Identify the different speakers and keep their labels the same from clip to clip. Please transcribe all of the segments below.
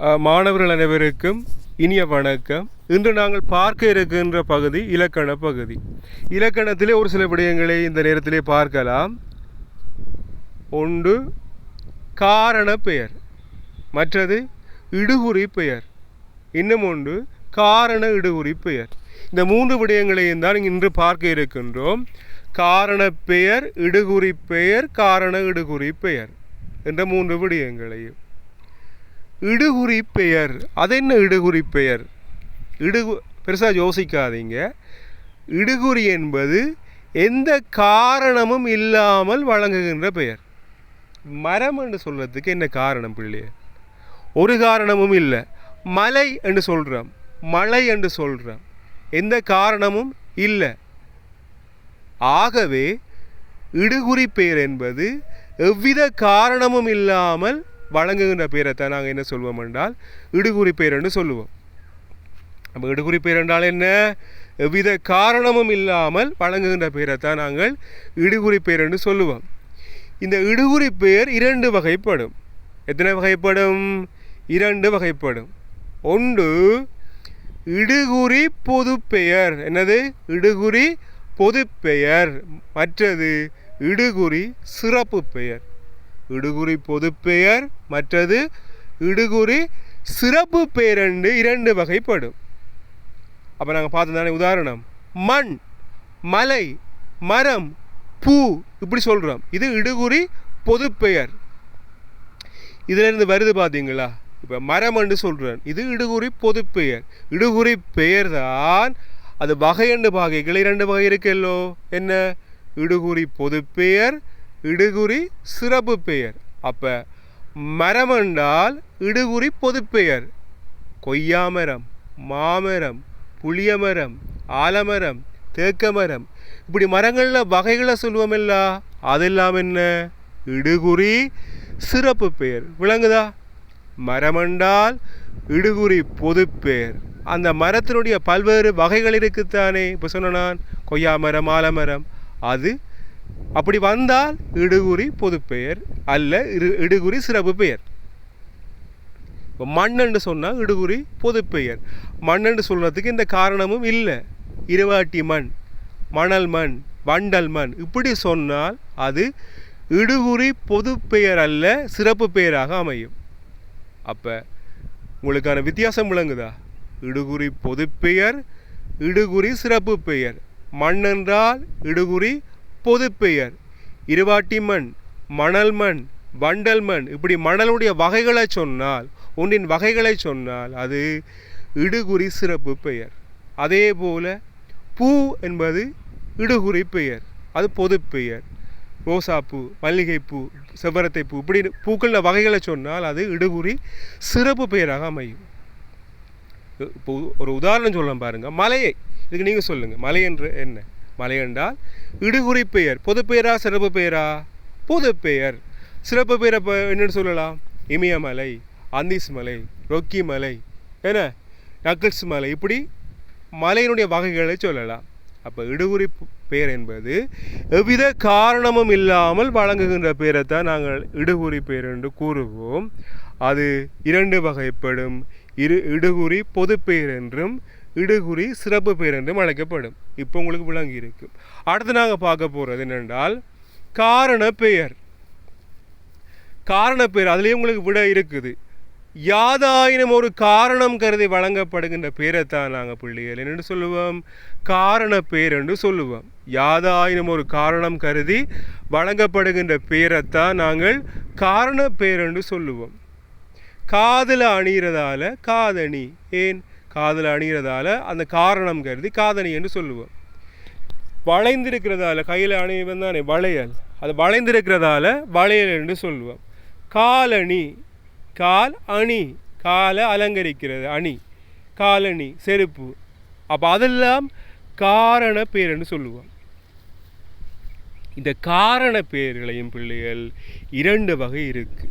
Speaker 1: மாணவர்கள் அனைவருக்கும் இனிய வணக்கம். இன்று நாங்கள் பார்க்க இருக்கின்ற பகுதி இலக்கண பகுதி. இலக்கணத்திலே ஒரு சில விடயங்களை இந்த நேரத்திலே பார்க்கலாம். ஒன்று காரண பெயர். மற்றது இடுகுறி பெயர். இன்னும் ஒன்று காரண இடுகுறி பெயர். இந்த மூன்று விடயங்களையும் தான் இன்று பார்க்க இருக்கின்றோம். காரண பெயர் இடுகுறி பெயர் காரண இடுகுறி பெயர். என்ற மூன்று விடயங்களையும். இடுகுறி பெயர் அது என்ன இடுகுறி பெயர் இடுகு பெருசாக யோசிக்காதீங்க. இடுகுறி என்பது எந்த காரணமும் இல்லாமல் வழங்குகின்ற பெயர். மரம் என்று சொல்கிறதுக்கு என்ன காரணம் பிள்ளைய? ஒரு காரணமும் இல்லை. மலை என்று சொல்கிறோம் மழை என்று சொல்கிறோம் எந்த காரணமும் இல்லை. ஆகவே இடுகுறி பெயர் என்பது எவ்வித காரணமும் இல்லாமல் வழங்குகின்ற பெயரைத்தான் நாங்கள் என்ன சொல்வோம் என்றால் இடுகுறி பெயர் என்று சொல்லுவோம். நம்ம இடுகுறி பெயர் என்றால் என்ன? எவ்வித காரணமும் இல்லாமல் வழங்குகின்ற பெயரைத்தான் நாங்கள் இடுகுறி பெயர் என்று சொல்லுவோம். இந்த இடுகுறி பெயர் இரண்டு வகைப்படும். எத்தனை வகைப்படும்? இரண்டு வகைப்படும். ஒன்று இடுகுறி பொதுப்பெயர். என்னது? இடுகுறி பொதுப்பெயர். மற்றது இடுகுறி சிறப்பு பெயர். இடுகுறி பொதுப்பெயர் மற்றது இடுகுறி சிறப்பு பெயர் என்று இரண்டு வகைப்படும். அப்போ நாங்கள் பார்த்தோம் தானே உதாரணம். மண் மலை மரம் பூ இப்படி சொல்கிறோம் இது இடுகுறி பொதுப்பெயர். இதிலிருந்து வருது பார்த்தீங்களா? இப்போ மரம் என்று சொல்கிறேன் இது இடுகுறி பொதுப்பெயர். இடுகுறி பெயர் தான் அது வகை என்று வகைகள் இரண்டு வகை இருக்கல்லோ? என்ன? இடுகுறி பொதுப்பெயர் இடுகுறி சிறப்பு பெயர். அப்போ மரம் என்றால் இடுகுறி பொதுப்பெயர் கொய்யாமரம் மாமரம் புளியமரம் ஆலமரம் தேக்கமரம். இப்படி மரங்களில் வகைகளை சொல்லுவோமில்ல அதெல்லாம் என்ன? இடுகுறி சிறப்பு பெயர். விளங்குதா? மரமென்றால் இடுகுறி பொதுப்பெயர் அந்த மரத்தினுடைய பல்வேறு வகைகள் இருக்குத்தானே? இப்போ சொன்ன நான் கொய்யா மரம் ஆலமரம். அது அப்படி வந்தால் இடுகுறி பொதுப்பெயர் அல்ல இரு இடுகுறி சிறப்பு பெயர். இப்போ மண்ணென்று சொன்னால் இடுகுறி பொதுப்பெயர். மண்ணென்று சொல்கிறதுக்கு இந்த காரணமும் இல்லை. இருவாட்டி மண் மணல் மண் வண்டல் மண். இப்படி சொன்னால் அது இடுகுறி பொதுப்பெயர் அல்ல சிறப்பு பெயராக அமையும். அப்போ உங்களுக்கான வித்தியாசம் விளங்குதா? இடுகுறி பொதுப்பெயர் இடுகுறி சிறப்பு பெயர். மண் என்றால் இடுகுறி பொதுப்பெயர். இருவாட்டி மண் மணல் மண் வண்டல் மண் இப்படி மணலுடைய வகைகளை சொன்னால் ஒன்றின் வகைகளை சொன்னால் அது இடுகுறி சிறப்பு பெயர். அதே போல் பூ என்பது இடுகுறி பெயர். அது பொதுப்பெயர். ரோசாப்பூ மல்லிகைப்பூ செவ்வரத்தை பூ இப்படி பூக்களில் வகைகளை சொன்னால் அது இடுகுறி சிறப்பு பெயராக அமையும். இப்போ ஒரு உதாரணம் சொல்ல பாருங்கள் மலையை. இதுக்கு நீங்கள் சொல்லுங்கள் மலை என்று என்ன? மலை என்றால் இடுகுறி பெயர். பொதுப்பெயரா சிறப்பு பெயரா? பொதுப்பெயர் சிறப்பு பெயரை இப்போ என்னென்னு சொல்லலாம்? இமயமலை அந்தீஸ் மலை ரொக்கி மலை என்ன? நக்கிள்ஸ் மலை. இப்படி மலையினுடைய வகைகளை சொல்லலாம். அப்போ இடுகுறி பெயர் என்பது எவ்வித காரணமும் இல்லாமல் வழங்குகின்ற பெயரை தான் நாங்கள் இடுகுறி பெயர் என்று கூறுவோம். அது இரண்டு வகைப்படும். இரு இடுகுறி பொதுப்பெயர் என்றும் இடுகுறி சிறப்பு பெயர் என்றும் அழைக்கப்படும். இப்போ உங்களுக்கு விளங்கி இருக்கும் அடுத்து நாங்கள் பார்க்க போகிறது என்னென்றால் காரண பெயர். காரண பெயர் அதுலேயும் உங்களுக்கு விட இருக்குது. யாதாயினும் ஒரு காரணம் கருதி வழங்கப்படுகின்ற பெயரைத்தான் நாங்கள் பிள்ளைகள் என்னென்னு சொல்லுவோம்? காரண பெயர் என்று சொல்லுவோம். யாதாயினும் ஒரு காரணம் கருதி வழங்கப்படுகின்ற பெயரைத்தான் நாங்கள் காரண பெயர் என்று சொல்லுவோம். காதில் அணிகிறதால காதணி. ஏன்? காதில் அணிகிறதால அந்த காரணம் கருதி காதணி என்று சொல்லுவோம். வளைந்திருக்கிறதால கையில் அணிவன் தானே வளையல். அது வளைந்திருக்கிறதால வளையல் என்று சொல்லுவோம். காலணி கால் அணி காலை அலங்கரிக்கிறது அணி காலணி செருப்பு. அப்போ அதெல்லாம் காரண பேர்னு சொல்லுவோம். இந்த காரண பெயர்களையும் பிள்ளைகள் இரண்டு வகை இருக்கு.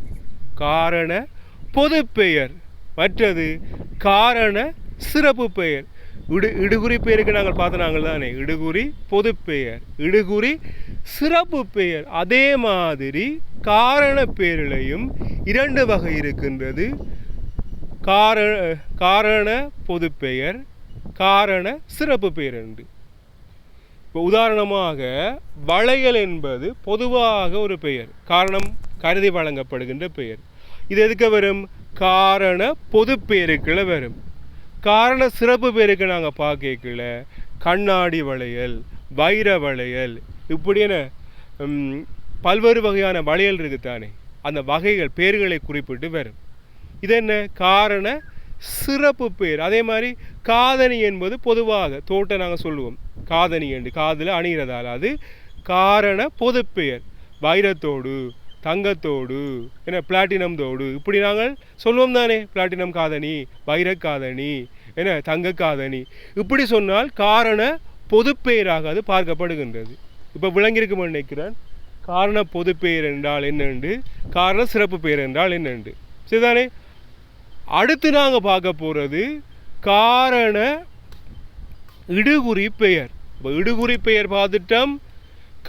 Speaker 1: காரண பொதுப்பெயர். மற்றது காரண சிறப்பு பெயர். இடு இடுகுறி பெயருக்கு நாங்கள் பார்த்தனாங்கள் தானே? இடுகுறி பொதுப்பெயர் இடுகுறி சிறப்பு பெயர். அதே மாதிரி காரண பெயரிலையும் இரண்டு வகை இருக்கின்றது. கார காரண பொதுப்பெயர் காரண சிறப்பு பெயர் என்று. இப்போ உதாரணமாக வளையல் என்பது பொதுவாக ஒரு பெயர். காரணம் கருதி வழங்கப்படுகின்ற பெயர். இது எதுக்கு வரும்? காரண பொது பெயருக்குள்ள வரும். காரண சிறப்பு பேருக்கு நாங்கள் பார்க்கல கண்ணாடி வளையல் வைர வளையல் இப்படியான பல்வேறு வகையான வளையல் இருக்குத்தானே அந்த வகைகள் பேர்களை குறிப்பிட்டு வரும். இது என்ன? காரண சிறப்பு பேர். அதே மாதிரி காதணி என்பது பொதுவாக தோட்ட நாங்கள் சொல்லுவோம். காதணி என்று காதில் அணிகிறதால் அது காரண பொதுப்பெயர். வைரத்தோடு தங்கத்தோடு என்ன பிளாட்டினம் தோடு. இப்படி நாங்கள் சொல்லுவோம் தானே பிளாட்டினம் காதணி வைரக் காதணி என்ன தங்க காதணி. இப்படி சொன்னால் காரண பொதுப்பெயராக அது பார்க்கப்படுகின்றது. இப்போ விளங்கியிருக்குமா நினைக்கிறேன்? காரண பொதுப்பெயர் என்றால் என்னென்று காரண சிறப்பு பெயர் என்றால் என்னென்று சரிதானே? அடுத்து நாங்கள் பார்க்க போகிறது காரண இடுகுறி பெயர். இப்போ இடுகுறி பெயர் பார்த்துட்டோம்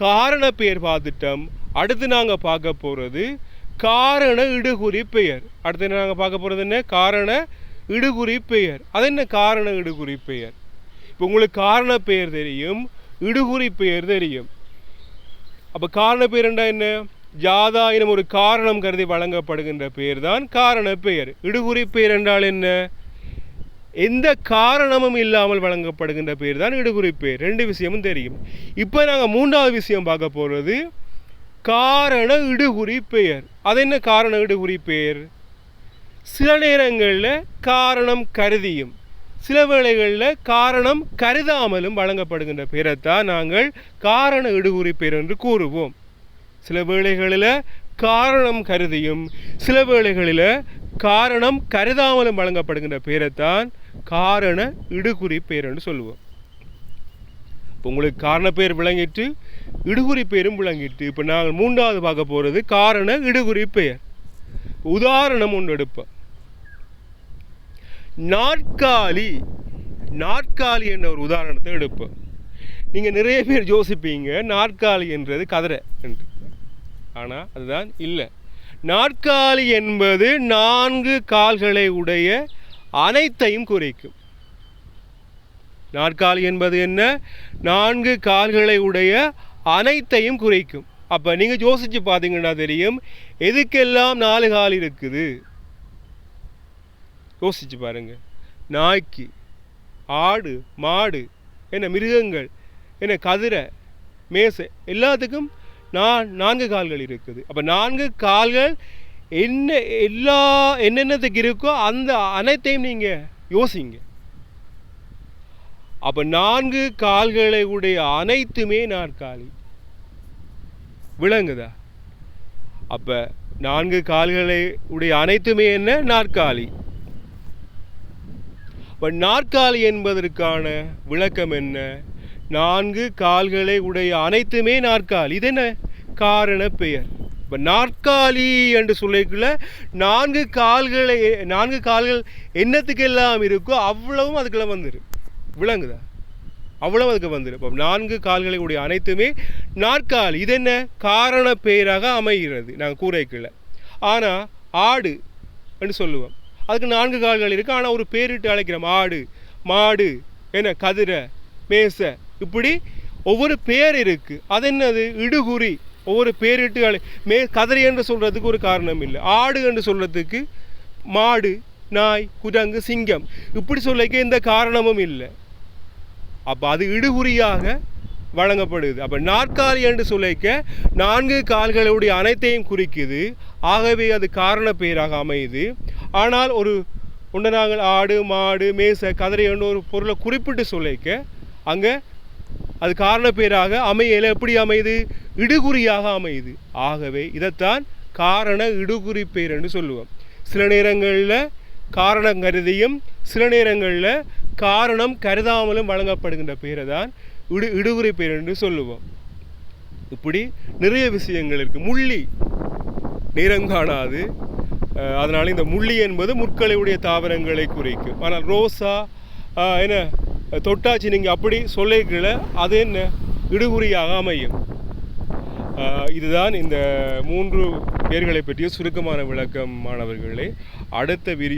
Speaker 1: காரண பெயர் பார்த்துட்டோம். அடுத்து நாங்கள் பார்க்க போகிறது காரண இடுகுறி பெயர். அடுத்து என்ன நாங்கள் பார்க்க போகிறது என்ன? காரண இடுகுறி பெயர். அது என்ன காரண இடுகுறி பெயர்? இப்போ உங்களுக்கு காரண பெயர் தெரியும் இடுகுறி பெயர் தெரியும். அப்போ காரண பெயர் என்றால் என்ன? ஜாதா எனும் ஒரு காரணம் கருதி வழங்கப்படுகின்ற பெயர் தான் காரண பெயர். இடுகுறி பெயர் என்றால் என்ன? எந்த காரணமும் இல்லாமல் வழங்கப்படுகின்ற பெயர் தான் இடுகுறி பெயர். ரெண்டு விஷயமும் தெரியும். இப்போ நாங்கள் மூன்றாவது விஷயம் பார்க்க போகிறது காரண இடுகுறி பெயர். அது என்ன காரண இடுகுறி பெயர்? சில நேரங்களில் காரணம் கருதியும் சில வேளைகளில் காரணம் கருதாமலும் வழங்கப்படுகின்ற பெயரைத்தான் நாங்கள் காரண இடுகுறி பெயர் என்று கூறுவோம். சில வேளைகளில் காரணம் கருதியும் சில வேளைகளில் காரணம் கருதாமலும் வழங்கப்படுகின்ற பெயரைத்தான் காரண இடுகுறி பெயர் என்று சொல்லுவோம். இப்போ உங்களுக்கு காரண பெயர் விளங்கிட்டு இடுகுறி பெயரும் விளங்கிட்டு இப்போ நாங்கள் மூன்றாவது பார்க்க போகிறது காரண இடுகுறி பெயர் உதாரணம் ஒன்று எடுப்போம். நாற்காலி நாற்காலி என்ற ஒரு உதாரணத்தை எடுப்போம். நீங்கள் நிறைய பேர் யோசிப்பீங்க நாற்காலி என்றது கதிரை என்று. ஆனால் அதுதான் இல்லை. நாற்காலி என்பது நான்கு கால்களை உடைய அனைத்தையும் குறைக்கும். நாற்காலி என்பது என்ன? நான்கு கால்களை உடைய அனைத்தையும் குறைக்கும். அப்போ நீங்கள் யோசித்து பார்த்தீங்கன்னா தெரியும் எதுக்கெல்லாம் நாலு கால் இருக்குது? யோசிச்சு பாருங்கள் நாய்க்கு ஆடு மாடு என்ன மிருகங்கள் என்ன கதிரை மேசை எல்லாத்துக்கும் நான் நான்கு கால்கள் இருக்குது. அப்போ நான்கு கால்கள் என்ன எல்லா என்னென்னத்துக்கு இருக்கோ அந்த அனைத்தையும் நீங்கள் யோசிங்க. அப்போ நான்கு கால்களை உடைய அனைத்துமே நாற்காலி விளங்குதா? அப்போ நான்கு கால்களை உடைய அனைத்துமே என்ன? நாற்காலி. அப்போ நாற்காலி என்பதற்கான விளக்கம் என்ன? நான்கு கால்களை உடைய அனைத்துமே நாற்காலி. இது என்ன? காரண பெயர். இப்போ நாற்காலி என்று சொல்லிக்குள்ள நான்கு கால்களை நான்கு கால்கள் என்னத்துக்கெல்லாம் இருக்கோ அவ்வளவும் அதுக்குள்ளே வந்துடும் விளங்குதா? அவ்வளவு அதுக்கு வந்துடும் இப்போ நான்கு கால்களை உடைய அனைத்துமே நாற்காலி. இது என்ன? காரண பெயராக அமைகிறது. நாங்கள் கூரைக்குள்ள ஆனால் ஆடு என்று சொல்லுவோம். அதுக்கு நான்கு கால்கள் இருக்குது ஆனால் ஒரு பேரிட்டு அழைக்கிறோம். ஆடு மாடு என்ன கதிரை மேசை. இப்படி ஒவ்வொரு பேர் இருக்குது அது என்னது? இடுகுறி. ஒவ்வொரு பேரிட்டு அழை மே கதிரை என்று சொல்கிறதுக்கு ஒரு காரணம் இல்லை. ஆடு என்று சொல்கிறதுக்கு மாடு நாய் குரங்கு சிங்கம். இப்படி சொல்லிக்க எந்த காரணமும் இல்லை. அப்போ அது இடுகுறியாக வழங்கப்படுது. அப்போ நாற்காலி என்று சொல்லிக்க நான்கு கால்களுடைய அனைத்தையும் குறிக்குது. ஆகவே அது காரண பெயராக அமையுது. ஆனால் ஒரு ஒன்று நாங்கள் ஆடு மாடு மேசை கதிரை என்ற ஒரு பொருளை குறிப்பிட்டு சொல்லிக்க அங்கே அது காரண பெயராக அமையல. எப்படி அமையுது? இடுகுறியாக அமையுது. ஆகவே இதைத்தான் காரண இடுகுறி பெயர் என்று சொல்லுவோம். சில நேரங்களில் காரணம் கருதியும் சில நேரங்களில் காரணம் கருதாமலும் வழங்கப்படுகின்ற பெயரை தான் இடு இடுகுறை பெயர் என்று சொல்லுவோம். இப்படி நிறைய விஷயங்கள் இருக்குது முள்ளி நிறம் காணாது. அதனால் இந்த முள்ளி என்பது முற்களையுடைய தாவரங்களை குறிக்கும். ஆனால் ரோசா என்ன தொட்டாச்சி நீங்கள் அப்படி சொல்லிக்கல அது என்ன இடுகுறியாக அமையும். இதுதான் இந்த மூன்று பேர்களை பற்றிய சுருக்கமான விளக்கம் மாணவர்களே. அடுத்த விரி